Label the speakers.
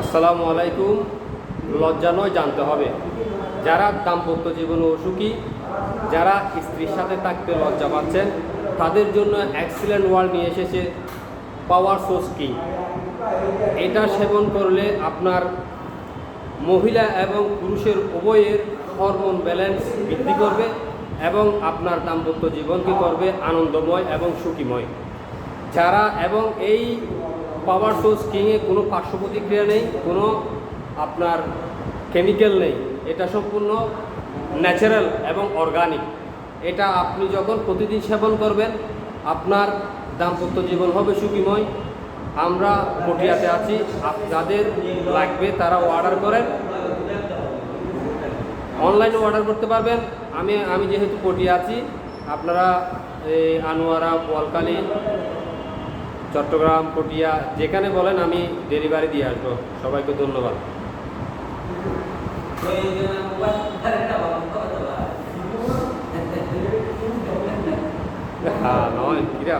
Speaker 1: আসসালামু আলাইকুম। লজ্জা নয় জানতে হবে। যারা দাম্পত্য জীবনে অসুখী, যারা স্ত্রীর সাথে থাকতে লজ্জা পাচ্ছেন, তাদের জন্য এক্সিলেন্ট ওয়ার্ল্ড নিয়ে এসেছে পাওয়ার সোর্স কি এটা সেবন করলে আপনার মহিলা এবং পুরুষের উভয়ের হরমোন ব্যালেন্স বৃদ্ধি করবে এবং আপনার দাম্পত্য জীবনকে করবে আনন্দময় এবং সুখীময়। যারা এবং এই পাওয়ার সোর্স কিংয়ে কোনো পার্শ্ব প্রতিক্রিয়া নেই, কোনো আপনার কেমিক্যাল নেই। এটা সম্পূর্ণ ন্যাচারাল এবং অর্গানিক এটা আপনি যখন প্রতিদিন সেবন করবেন, আপনার দাম্পত্য জীবন হবে সুখীময়। আমরা পটিয়াতে আছি যাদের লাগবে তারা অর্ডার করেন। অনলাইনে অর্ডার করতে পারবেন। আমি আমি যেহেতু পটিয়া আছি, আপনারা আনোয়ারা বোয়ালকালী চট্টগ্রাম পটিয়া যেখানে বলেন আমি ডেলিভারি দিয়ে আসব। সবাইকে ধন্যবাদ। হ্যাঁ নয় কিরে